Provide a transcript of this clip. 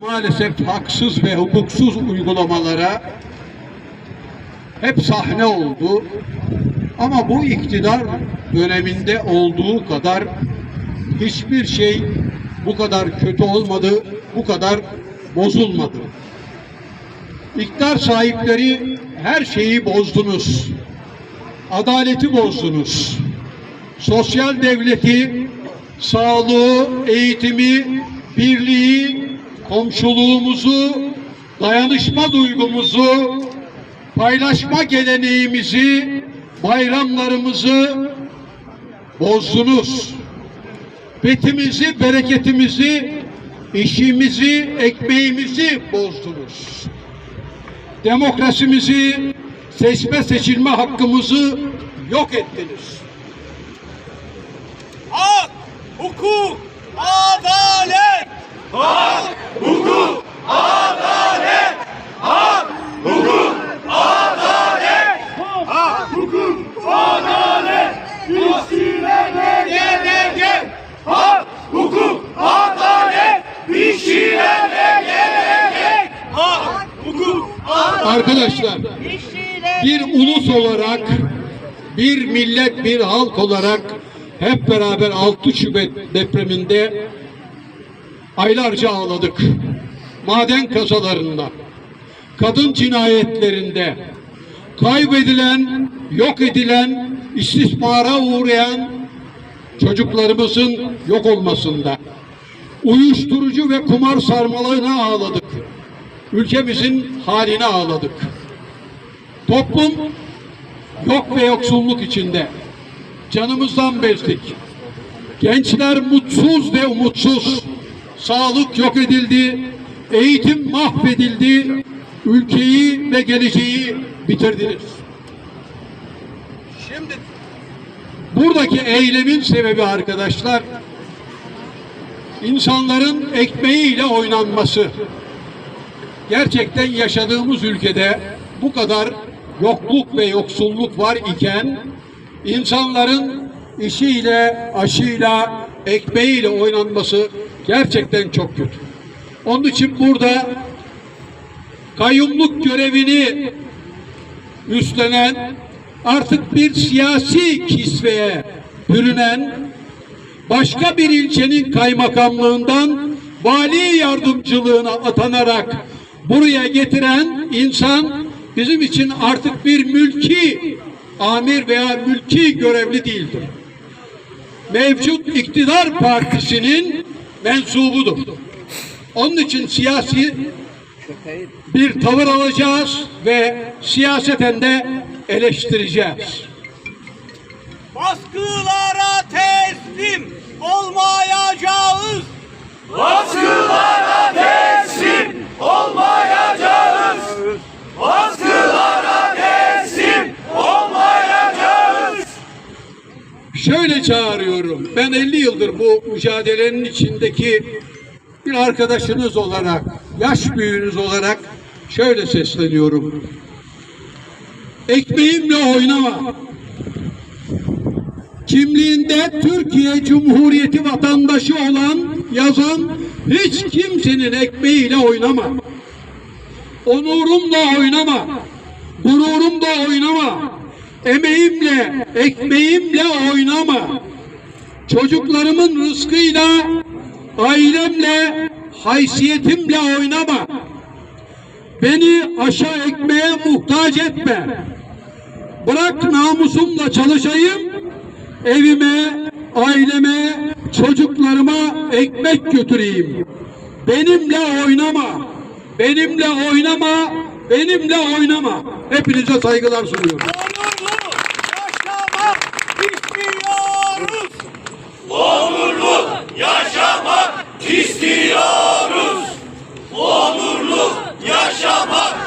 maalesef haksız ve hukuksuz uygulamalara hep sahne oldu. Ama bu iktidar döneminde olduğu kadar hiçbir şey bu kadar kötü olmadı, bu kadar bozulmadı. İktidar sahipleri her şeyi bozdunuz. Adaleti bozdunuz. Sosyal devleti, sağlığı, eğitimi, birliği, komşuluğumuzu, dayanışma duygumuzu, paylaşma geleneğimizi, bayramlarımızı bozdunuz. Betimizi, bereketimizi, işimizi, ekmeğimizi bozdunuz. Demokrasimizi, seçme seçilme hakkımızı yok ettiniz. Hak, hukuk, adalet. Hak, hukuk, adalet. Hak, hukuk, adalet. Hak, hukuk, adalet. İşçilere gelecek. Hak, hukuk, adalet. İşçilere gelecek. Hak, hukuk, adalet. Arkadaşlar bir ulus olarak, bir millet, bir halk olarak hep beraber 6 Şubat depreminde aylarca ağladık. Maden kazalarında, kadın cinayetlerinde, kaybedilen, yok edilen, istismara uğrayan çocuklarımızın yok olmasında, uyuşturucu ve kumar sarmalığına ağladık. Ülkemizin haline ağladık. Toplum yok ve yoksulluk içinde. Canımızdan bezdik. Gençler mutsuz ve umutsuz. Sağlık yok edildi. Eğitim mahvedildi. Ülkeyi ve geleceği bitirdiniz. Şimdi buradaki eylemin sebebi arkadaşlar insanların ekmeğiyle oynanması. Gerçekten yaşadığımız ülkede bu kadar yokluk ve yoksulluk var iken insanların işiyle, aşıyla, ekmeğiyle oynanması gerçekten çok kötü. Onun için burada kayyumluk görevini üstlenen artık bir siyasi kisveye bürünen başka bir ilçenin kaymakamlığından vali yardımcılığına atanarak buraya getiren insan bizim için artık bir mülki amir veya mülki görevli değildir. Mevcut iktidar partisinin mensubudur. Onun için siyasi bir tavır alacağız ve siyaseten de eleştireceğiz. Baskılara teslim olmayacağız. Baskılara teslim olmayacağız. Baskılara teslim olmayacağız. Çağırıyorum. Ben 50 yıldır bu mücadelenin içindeki bir arkadaşınız olarak, yaş büyüğünüz olarak şöyle sesleniyorum. Ekmeğimle oynama. Kimliğinde Türkiye Cumhuriyeti vatandaşı olan yazan hiç kimsenin ekmeğiyle oynama. Onurumla oynama. Gururumla oynama. Emeğimle, ekmeğimle oynama. Çocuklarımın rızkıyla, ailemle, haysiyetimle oynama. Beni aşağı ekmeğe muhtaç etme. Bırak namusumla çalışayım, evime, aileme, çocuklarıma ekmek götüreyim. Benimle oynama, benimle oynama, benimle oynama. Hepinize saygılar sunuyorum.